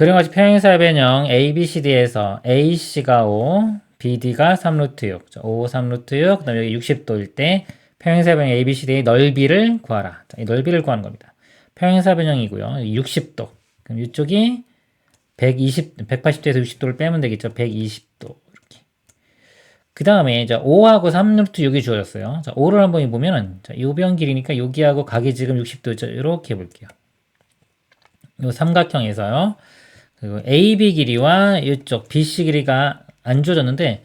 그런 것이 평행사 변형 A, B, C, D에서 AC가 5, BD가 3루트 6, 5, 3루트 6, 그 다음에 여기 60도일 때 평행사 변형 A, B, C, D의 넓이를 구하라. 자, 이 넓이를 구하는 겁니다. 평행사 변형이고요. 60도. 그럼 이쪽이 120, 180도에서 60도를 빼면 되겠죠. 120도. 이렇게. 그 다음에 자 5하고 3루트 6이 주어졌어요. 자 5를 한번 보면은 자, 요변 길이니까 여기하고 각이 지금 60도죠. 이렇게 볼게요. 요 삼각형에서요. 그리고 AB 길이와 이쪽 BC 길이가 안 주어졌는데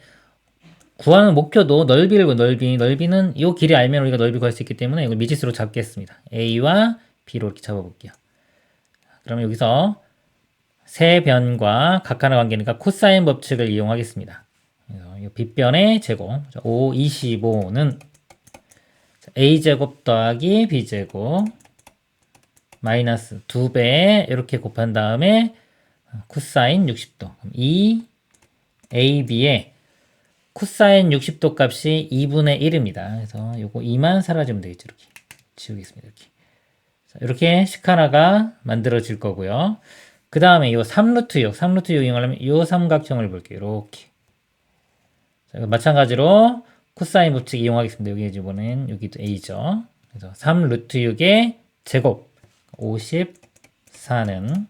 구하는 목표도 넓이를 넓이 넓이는 이 길이 알면 우리가 넓이 구할 수 있기 때문에 이걸 미지수로 잡겠습니다. A와 B로 이렇게 잡아볼게요. 그러면 여기서 세 변과 각하나 관계니까 코사인 법칙을 이용하겠습니다. 이 빗변의 제곱 5, 25는 a제곱 더하기 b제곱 마이너스 2배 이렇게 곱한 다음에 코사인 60도 2 ab의 코사인 60도 값이 2분의 1입니다. 그래서 요거 2만 사라지면 되겠죠. 이렇게 지우겠습니다. 이렇게 자, 이렇게 식하나가 만들어질 거고요. 그 다음에 요 3루트 6, 3루트 6 이용하려면 요 삼각형을 볼게요. 이렇게. 자, 마찬가지로 코사인 법칙 이용하겠습니다. 여기 이번엔 여기도 a죠. 그래서 3루트 6의 제곱 54는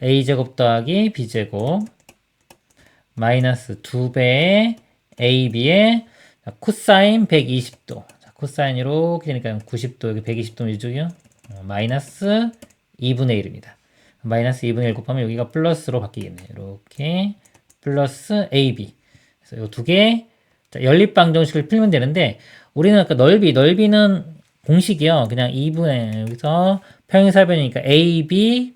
a제곱 더하기 b제곱 마이너스 2배의 ab의 코사인 120도. 자, 코사인 이렇게 되니까 90도 여기 120도 이쪽이요. 어, 마이너스 2분의 1입니다. 마이너스 2분의 1 곱하면 여기가 플러스로 바뀌겠네요. 이렇게 플러스 AB. 그래서 이 두개 연립방정식을 풀면 되는데 우리는 아까 넓이 넓이는 공식이요. 그냥 2분의 여기서 평행사변이니까 AB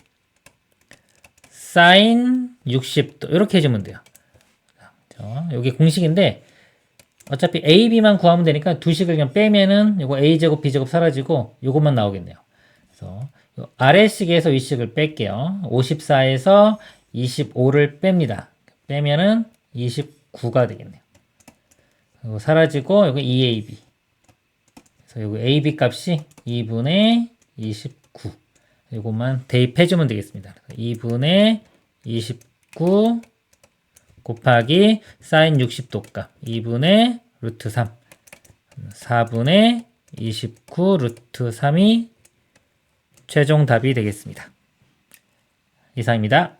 사인 60도 이렇게 해주면 돼요. 여기 공식인데 어차피 AB만 구하면 되니까 두 식을 그냥 빼면은 이거 A제곱 B제곱 사라지고 이것만 나오겠네요. 그래서 요 아래식에서 위식을 뺄게요. 54에서 25를 뺍니다. 빼면은 29가 되겠네요. 그리고 사라지고 여기 2AB. 그래서 여기 AB 값이 2분의 29. 이것만 대입해주면 되겠습니다. 2분의 29 곱하기 사인 60도 값 2분의 루트 3 4분의 29 루트 3이 최종 답이 되겠습니다. 이상입니다.